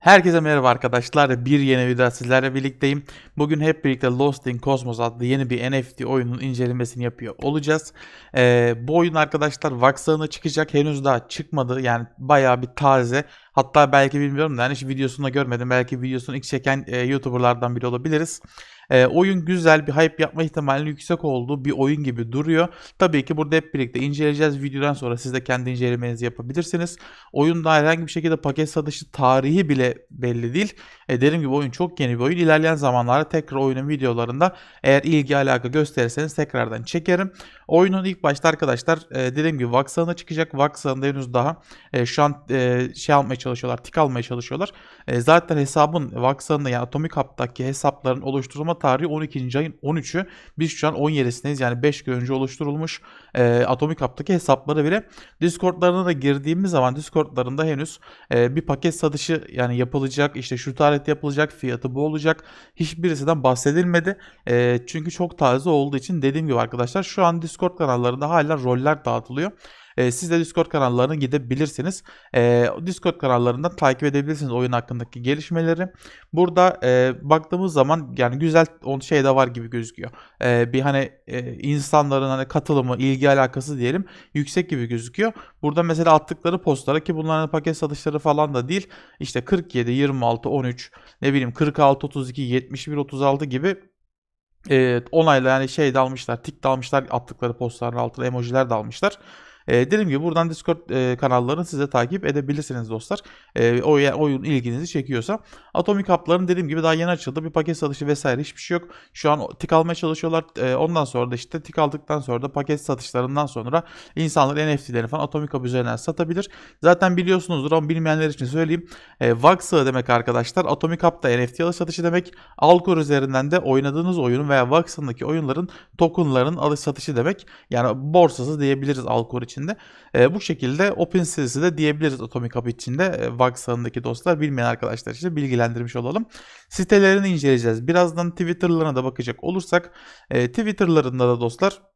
Herkese merhaba arkadaşlar. Bir yeni video sizlerle birlikteyim. Bugün hep birlikte Lost in Cosmos adlı yeni bir NFT oyunun incelemesini yapıyor olacağız. Ee, bu oyun arkadaşlar Vaxa'na çıkacak. Henüz daha çıkmadı. Yani bayağı bir taze. Hatta belki bilmiyorum da yani hiç videosunu da görmedim. Belki videosunu ilk çeken e, YouTuber'lardan biri olabiliriz. E, oyun güzel bir hype yapma ihtimalinin yüksek olduğu bir oyun gibi duruyor. Tabii ki burada hep birlikte inceleyeceğiz. Videodan sonra siz de kendi incelemenizi yapabilirsiniz. Oyunda herhangi bir şekilde paket satışı tarihi bile belli değil. E, dediğim gibi oyun çok yeni bir oyun. İlerleyen zamanlarda tekrar oyunun videolarında eğer ilgi alaka gösterirseniz tekrardan çekerim. Oyunun ilk başta arkadaşlar e, dediğim gibi Vaxan'a çıkacak. Vaxan'da henüz daha e, şu an e, şey almaya çalışıyorlar. Tik almaya çalışıyorlar. E, zaten hesabın Vaxan'da yani Atomic Hub'daki hesapların oluşturulma tarihi 12. ayın 13'ü. Biz şu an 17'sindeyiz. Yani 5 gün önce oluşturulmuş e, Atomic Hub'daki hesapları bile. Discord'larına da girdiğimiz zaman Discord'larında henüz e, bir paket satışı yani yapılacak. işte şu tarihte yapılacak. Fiyatı bu olacak. Hiçbirisinden bahsedilmedi. E, çünkü çok taze olduğu için dediğim gibi arkadaşlar şu an Discord kanallarında hala roller dağıtılıyor. E, siz de Discord kanallarına gidebilirsiniz. E, Discord kanallarından takip edebilirsiniz oyun hakkındaki gelişmeleri. Burada e, baktığımız zaman yani güzel on şey de var gibi gözüküyor. E, bir hani e, insanların hani katılımı, ilgi alakası diyelim yüksek gibi gözüküyor. Burada mesela attıkları postlara ki bunların paket satışları falan da değil. İşte 47, 26, 13, ne bileyim 46, 32, 71, 36 gibi e, onayla yani şey de almışlar, tik de almışlar attıkları postların altına emojiler de almışlar. E, dediğim gibi buradan Discord e, kanallarını size takip edebilirsiniz dostlar. E, o oyun ilginizi çekiyorsa. Atomic Hub'ların dediğim gibi daha yeni açıldı. Bir paket satışı vesaire hiçbir şey yok. Şu an tik almaya çalışıyorlar. E, ondan sonra da işte tik aldıktan sonra da paket satışlarından sonra insanlar NFT'lerini falan Atomic Hub üzerinden satabilir. Zaten biliyorsunuzdur ama bilmeyenler için söyleyeyim. E, Vaxa demek arkadaşlar. Atomic Hub da NFT alış satışı demek. Algor üzerinden de oynadığınız oyunun veya Vaxa'daki oyunların tokenların alış satışı demek. Yani borsası diyebiliriz Algor için içinde. E, bu şekilde OpenSea'si de diyebiliriz Atomic Hub içinde. E, VAX alanındaki dostlar bilmeyen arkadaşlar için bilgilendirmiş olalım. Sitelerini inceleyeceğiz. Birazdan Twitter'larına da bakacak olursak e, Twitter'larında da dostlar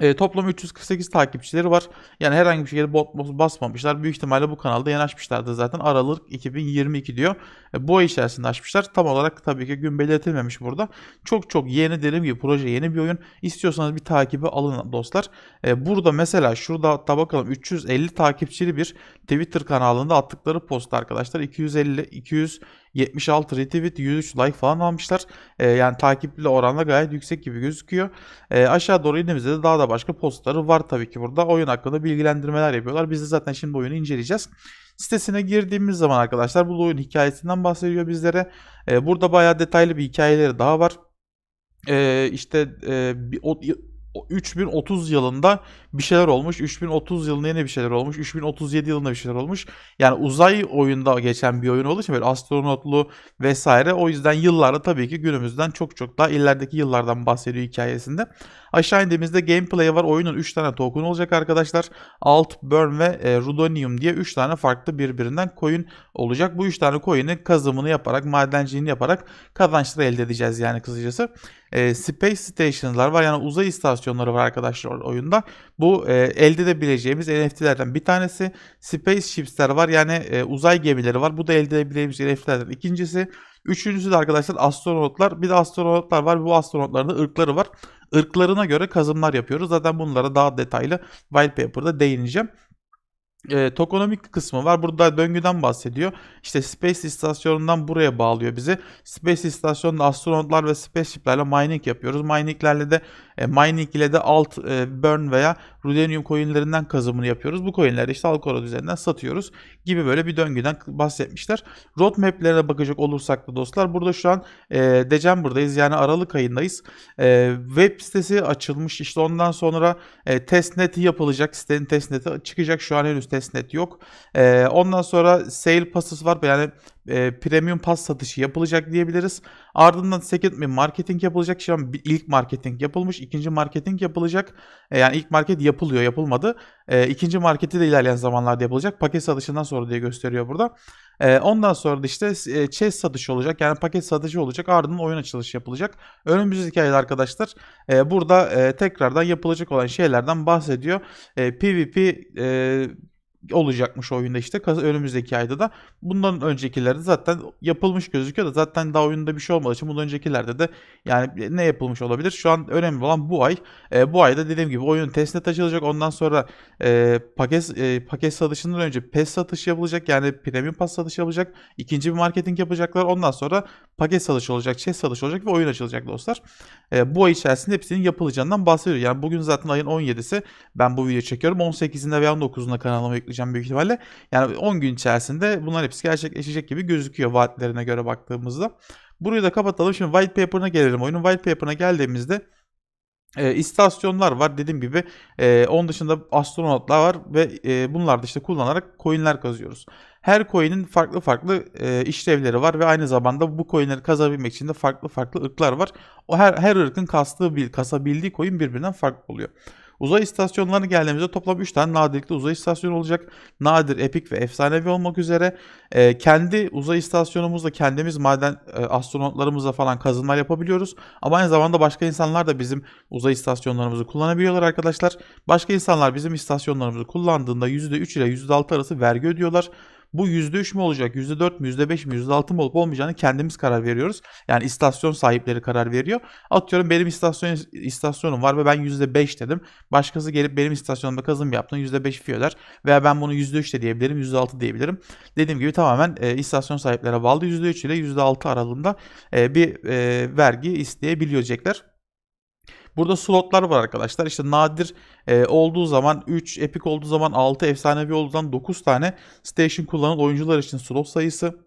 e, toplam 348 takipçileri var. Yani herhangi bir şekilde bot basmamışlar. Büyük ihtimalle bu kanalda yeni açmışlardı zaten. Aralık 2022 diyor. E, bu ay içerisinde açmışlar. Tam olarak tabii ki gün belirtilmemiş burada. Çok çok yeni dediğim gibi proje yeni bir oyun. İstiyorsanız bir takibi alın dostlar. E, burada mesela şurada hatta bakalım 350 takipçili bir Twitter kanalında attıkları post arkadaşlar. 250 200 76 retweet, 103 like falan almışlar. E, yani takipli oranla gayet yüksek gibi gözüküyor. E, aşağı doğru indiğimizde de daha da başka postları var tabii ki burada. Oyun hakkında bilgilendirmeler yapıyorlar. Biz de zaten şimdi oyunu inceleyeceğiz. Sitesine girdiğimiz zaman arkadaşlar bu oyun hikayesinden bahsediyor bizlere. E, burada bayağı detaylı bir hikayeleri daha var. E, işte e, o, 3030 yılında bir şeyler olmuş. 3030 yılında yine bir şeyler olmuş. 3037 yılında bir şeyler olmuş. Yani uzay oyunda geçen bir oyun olduğu için böyle astronotlu vesaire. O yüzden yıllarda tabii ki günümüzden çok çok daha ilerideki yıllardan bahsediyor hikayesinde. Aşağı indiğimizde gameplay var. Oyunun 3 tane token olacak arkadaşlar. Alt, Burn ve e, Rudonium diye 3 tane farklı birbirinden coin olacak. Bu 3 tane coin'i kazımını yaparak, madenciliğini yaparak kazançları elde edeceğiz yani kısacası. E, Space Station'lar var yani uzay istasyonları var arkadaşlar oyunda. Bu e, elde edebileceğimiz NFT'lerden bir tanesi. Space Ships'ler var yani e, uzay gemileri var. Bu da elde edebileceğimiz NFT'lerden ikincisi. Üçüncüsü de arkadaşlar astronotlar. Bir de astronotlar var. Bu astronotların da ırkları var. Irklarına göre kazımlar yapıyoruz. Zaten bunlara daha detaylı white paper'da değineceğim e, tokonomik kısmı var. Burada döngüden bahsediyor. İşte Space istasyonundan buraya bağlıyor bizi. Space istasyonunda astronotlar ve spaceship'lerle mining yapıyoruz. Mining'lerle de e, mining ile de alt e, burn veya Rudenium coinlerinden kazımını yapıyoruz. Bu coinleri işte Algorand üzerinden satıyoruz gibi böyle bir döngüden bahsetmişler. Roadmap'lerine bakacak olursak da dostlar burada şu an e, December'dayız yani Aralık ayındayız. E, web sitesi açılmış işte ondan sonra e, testneti yapılacak. Sitenin testneti çıkacak şu an henüz testnet yok. E, ondan sonra sale passes var yani e, premium pas satışı yapılacak diyebiliriz. Ardından second marketing yapılacak. Şu an ilk marketing yapılmış. ikinci marketing yapılacak. E, yani ilk market yapılıyor yapılmadı. E, ikinci marketi de ilerleyen zamanlarda yapılacak. Paket satışından sonra diye gösteriyor burada. E, ondan sonra da işte e, chase satışı olacak. Yani paket satışı olacak. Ardından oyun açılışı yapılacak. Önümüzdeki ayda arkadaşlar e, burada e, tekrardan yapılacak olan şeylerden bahsediyor. E, PvP e, olacakmış oyunda işte önümüzdeki ayda da. Bundan öncekilerde zaten yapılmış gözüküyor da zaten daha oyunda bir şey olmadığı için bundan öncekilerde de yani ne yapılmış olabilir? Şu an önemli olan bu ay. E, bu ayda dediğim gibi oyunun testnet açılacak. Ondan sonra e, paket e, paket satışından önce PES satışı yapılacak. Yani premium pass satışı yapılacak. İkinci bir marketing yapacaklar. Ondan sonra paket satışı olacak, chest satışı olacak ve oyun açılacak dostlar. E, bu ay içerisinde hepsinin yapılacağından bahsediyor. Yani bugün zaten ayın 17'si ben bu videoyu çekiyorum. 18'inde veya 19'unda kanalıma yükleyeceğim büyük ihtimalle. Yani 10 gün içerisinde bunlar hepsi gerçekleşecek gibi gözüküyor vaatlerine göre baktığımızda. Burayı da kapatalım. Şimdi white paper'ına gelelim. Oyunun white paper'ına geldiğimizde e, istasyonlar var dediğim gibi. E, onun dışında astronotlar var ve e, bunlar da işte kullanarak coinler kazıyoruz. Her coin'in farklı farklı e, işlevleri var ve aynı zamanda bu coin'leri kazabilmek için de farklı farklı ırklar var. O her her ırkın kastığı bir kasabildiği coin birbirinden farklı oluyor. Uzay istasyonlarına geldiğimizde toplam 3 tane nadirlikli uzay istasyonu olacak. Nadir, epik ve efsanevi olmak üzere. E, kendi uzay istasyonumuzda kendimiz maden e, astronotlarımızla falan kazınlar yapabiliyoruz. Ama aynı zamanda başka insanlar da bizim uzay istasyonlarımızı kullanabiliyorlar arkadaşlar. Başka insanlar bizim istasyonlarımızı kullandığında %3 ile %6 arası vergi ödüyorlar. Bu %3 mü olacak, %4 mü, %5 mi, %6 mı olup olmayacağını kendimiz karar veriyoruz. Yani istasyon sahipleri karar veriyor. Atıyorum benim istasyon istasyonum var ve ben %5 dedim. Başkası gelip benim istasyonumda kazım yaptığında %5 fee öder. Veya ben bunu %3 de diyebilirim, %6 diyebilirim. Dediğim gibi tamamen e, istasyon sahiplerine bağlı %3 ile %6 aralığında e, bir e, vergi isteyebilecekler. Burada slotlar var arkadaşlar. İşte nadir e, olduğu zaman 3, epik olduğu zaman 6, efsanevi olduğu zaman 9 tane station kullanan oyuncular için slot sayısı.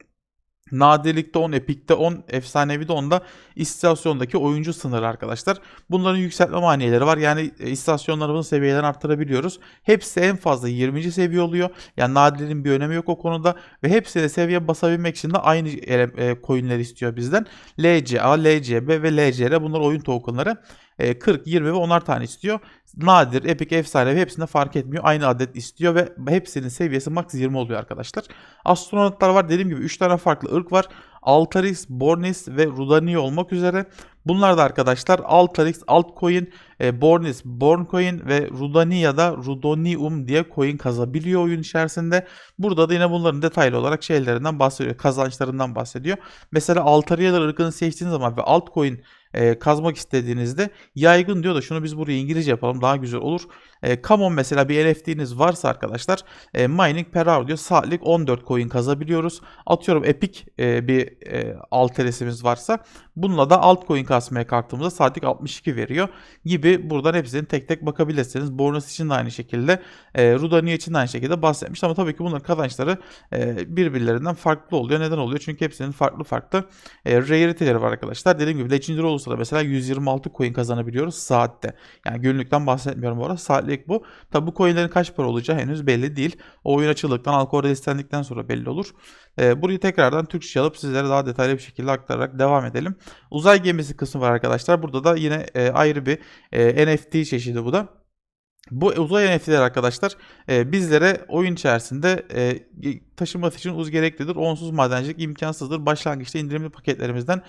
Nadirlikte 10, epikte 10, efsanevide 10 da istasyondaki oyuncu sınırı arkadaşlar. Bunların yükseltme maniyeleri var. Yani e, istasyonlarımızın seviyelerini arttırabiliyoruz. Hepsi en fazla 20. seviye oluyor. Yani nadirin bir önemi yok o konuda. Ve hepsine seviye basabilmek için de aynı e, coinleri istiyor bizden. LCA, LCB ve LCR bunlar oyun tokenları. 40, e, 20 ve 10'ar tane istiyor. Nadir, epik, efsane ve hepsinde fark etmiyor. Aynı adet istiyor ve hepsinin seviyesi max 20 oluyor arkadaşlar. Astronotlar var. Dediğim gibi 3 tane farklı ırk var. Altaris, Bornis ve Rudani olmak üzere. Bunlar da arkadaşlar Altaris, Altcoin, e, Bornis, Borncoin ve Rudania da Rudonium diye coin kazabiliyor oyun içerisinde. Burada da yine bunların detaylı olarak şeylerinden bahsediyor. Kazançlarından bahsediyor. Mesela Altarialar ırkını seçtiğiniz zaman ve altcoin e, kazmak istediğinizde yaygın diyor da şunu biz buraya İngilizce yapalım daha güzel olur. E, Common mesela bir NFT'niz varsa arkadaşlar e, mining per hour diyor saatlik 14 coin kazabiliyoruz. Atıyorum Epic e, bir e, alteresimiz varsa bununla da altcoin kasmaya kalktığımızda saatlik 62 veriyor gibi buradan hepsini tek tek bakabilirsiniz. Bonus için de aynı şekilde e, Rudania için de aynı şekilde bahsetmiş ama tabii ki bunların kazançları e, birbirlerinden farklı oluyor. Neden oluyor? Çünkü hepsinin farklı farklı e, rarity'leri var arkadaşlar. Dediğim gibi Legendary olursa da mesela 126 coin kazanabiliyoruz saatte. Yani günlükten bahsetmiyorum bu arada. Saatlik bu. Tabi bu coinlerin kaç para olacağı henüz belli değil. O oyun açıldıktan, alkol istendikten sonra belli olur. E, burayı tekrardan Türkçe alıp sizlere daha detaylı bir şekilde aktararak devam edelim. Uzay gemisi kısmı var arkadaşlar. Burada da yine e, ayrı bir e, NFT çeşidi bu da. Bu uzay NFT'ler arkadaşlar e, bizlere oyun içerisinde e, taşıması için uz gereklidir. Onsuz madencilik imkansızdır. Başlangıçta indirimli paketlerimizden.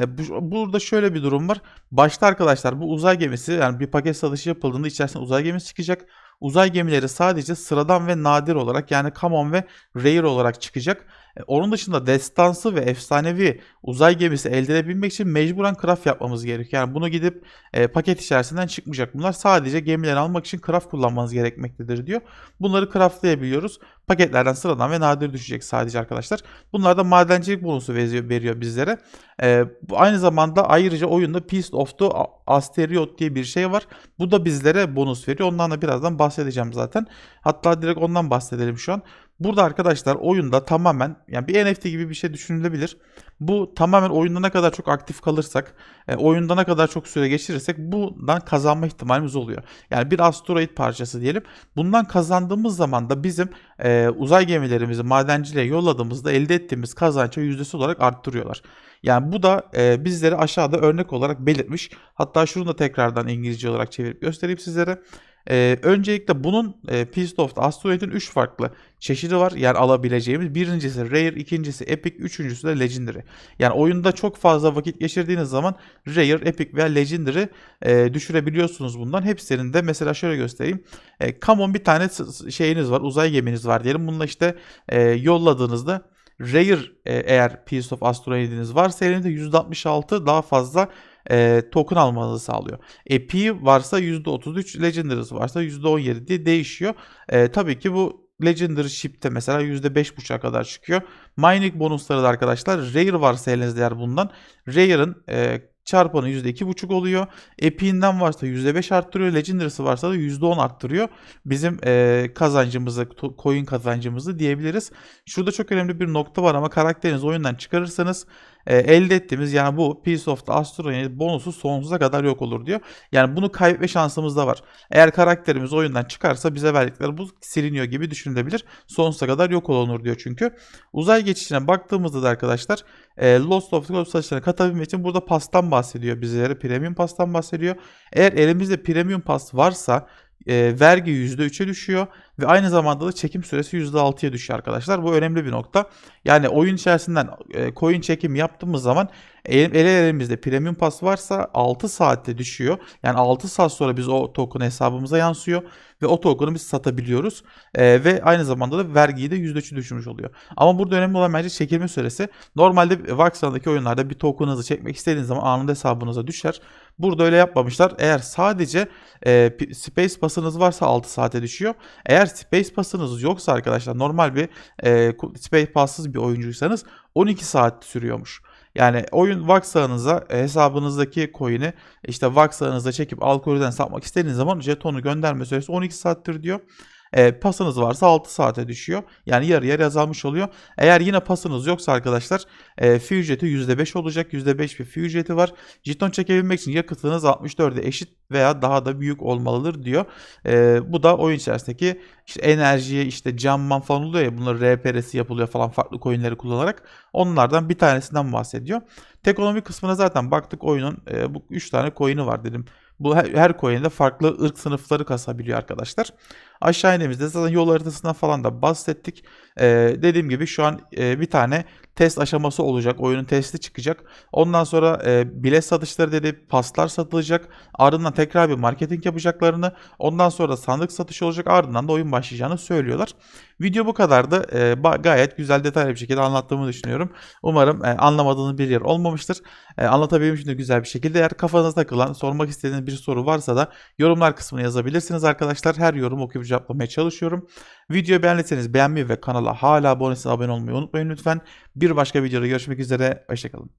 E, bu, burada şöyle bir durum var. Başta arkadaşlar bu uzay gemisi yani bir paket satışı yapıldığında içerisinde uzay gemisi çıkacak. Uzay gemileri sadece sıradan ve nadir olarak yani common ve rare olarak çıkacak. E, onun dışında destansı ve efsanevi uzay gemisi elde edebilmek için mecburen craft yapmamız gerekiyor. Yani bunu gidip e, paket içerisinden çıkmayacak. Bunlar sadece gemileri almak için craft kullanmanız gerekmektedir diyor. Bunları craftlayabiliyoruz. Paketlerden sıradan ve nadir düşecek sadece arkadaşlar. Bunlar da madencilik bonusu veriyor, bizlere. E, aynı zamanda ayrıca oyunda Piece of the Asteroid diye bir şey var. Bu da bizlere bonus veriyor. Ondan da birazdan bahsedeceğim zaten. Hatta direkt ondan bahsedelim şu an. Burada arkadaşlar oyunda tamamen yani bir NFT gibi bir şey düşünülebilir. Bu tamamen oyunda ne kadar çok aktif kalırsak, e, oyunda ne kadar çok süre geçirirsek bundan kazanma ihtimalimiz oluyor. Yani bir asteroid parçası diyelim. Bundan kazandığımız zaman da bizim e, uzay gemilerimizi madenciliğe yolladığımızda elde ettiğimiz kazançı yüzdesi olarak arttırıyorlar. Yani bu da e, bizlere aşağıda örnek olarak belirtmiş. Hatta şunu da tekrardan İngilizce olarak çevirip göstereyim sizlere. Ee, öncelikle bunun e, Beast of Asteroid'in 3 farklı çeşidi var. Yani alabileceğimiz. Birincisi Rare, ikincisi Epic, üçüncüsü de Legendary. Yani oyunda çok fazla vakit geçirdiğiniz zaman Rare, Epic veya Legendary e, düşürebiliyorsunuz bundan. Hepsinin de mesela şöyle göstereyim. E, Common bir tane şeyiniz var, uzay geminiz var diyelim. Bununla işte e, yolladığınızda Rare e, eğer Piece of Asteroid'iniz varsa elinde %66 daha fazla e, token almanızı sağlıyor. Epi varsa %33, Legendary'si varsa %17 diye değişiyor. E, tabii ki bu Legendary Ship'te mesela %5.5'a kadar çıkıyor. Mining bonusları da arkadaşlar Rare varsa elinizde eğer bundan Rare'ın e, çarpanı %2.5 oluyor. Epic'inden varsa %5 arttırıyor. Legendary'si varsa da %10 arttırıyor. Bizim e, kazancımızı, coin kazancımızı diyebiliriz. Şurada çok önemli bir nokta var ama karakterinizi oyundan çıkarırsanız e, elde ettiğimiz yani bu Piece of the Asteroid bonusu sonsuza kadar yok olur diyor. Yani bunu kaybetme şansımız da var. Eğer karakterimiz oyundan çıkarsa bize verdikleri bu siliniyor gibi düşünülebilir. Sonsuza kadar yok olunur diyor çünkü. Uzay geçişine baktığımızda da arkadaşlar e, Lost of Gold satışlarına katabilmek için burada pastan bahsediyor bizlere. Premium pastan bahsediyor. Eğer elimizde premium pas varsa e, vergi %3'e düşüyor ve aynı zamanda da çekim süresi %6'ya düşüyor arkadaşlar. Bu önemli bir nokta. Yani oyun içerisinden e, coin çekim yaptığımız zaman el- ele elimizde premium pas varsa 6 saatte düşüyor. Yani 6 saat sonra biz o token hesabımıza yansıyor ve o token'ı biz satabiliyoruz. E, ve aynı zamanda da vergiyi de %3'ü düşürmüş oluyor. Ama burada önemli olan bence çekilme süresi. Normalde Vaxan'daki oyunlarda bir token'ınızı çekmek istediğiniz zaman anında hesabınıza düşer. Burada öyle yapmamışlar. Eğer sadece e, Space Pass'ınız varsa 6 saate düşüyor. Eğer Space Pass'ınız yoksa arkadaşlar normal bir e, Space Pass'sız bir oyuncuysanız 12 saat sürüyormuş. Yani oyun Vax ağınıza e, hesabınızdaki coin'i işte Vax ağınıza çekip alkolden satmak istediğiniz zaman jetonu gönderme süresi 12 saattir diyor. E, pasınız varsa 6 saate düşüyor. Yani yarı yarı azalmış oluyor. Eğer yine pasınız yoksa arkadaşlar e, fee ücreti %5 olacak. %5 bir fee ücreti var. Jeton çekebilmek için yakıtınız 64'e eşit veya daha da büyük olmalıdır diyor. E, bu da oyun içerisindeki işte enerjiye işte camman falan oluyor ya bunların RPR'si yapılıyor falan farklı coinleri kullanarak. Onlardan bir tanesinden bahsediyor. Teknoloji kısmına zaten baktık oyunun e, bu 3 tane coin'i var dedim. Bu her, her coin'de farklı ırk sınıfları kasabiliyor arkadaşlar. Aşağı indiğimizde zaten yol haritasından falan da bahsettik. Ee, dediğim gibi şu an e, bir tane test aşaması olacak. Oyunun testi çıkacak. Ondan sonra e, bilet satışları dedi paslar satılacak. Ardından tekrar bir marketing yapacaklarını. Ondan sonra sandık satışı olacak. Ardından da oyun başlayacağını söylüyorlar. Video bu kadardı. Ba- gayet güzel detaylı bir şekilde anlattığımı düşünüyorum. Umarım e, anlamadığınız bir yer olmamıştır. E, anlatabilmişim de güzel bir şekilde. Eğer kafanızda takılan, sormak istediğiniz bir soru varsa da yorumlar kısmına yazabilirsiniz arkadaşlar. Her yorum okuyup cevaplamaya çalışıyorum. Videoyu beğendiyseniz beğenmeyi ve kanala hala abone değilseniz abone olmayı unutmayın lütfen. Bir başka videoda görüşmek üzere. Hoşçakalın.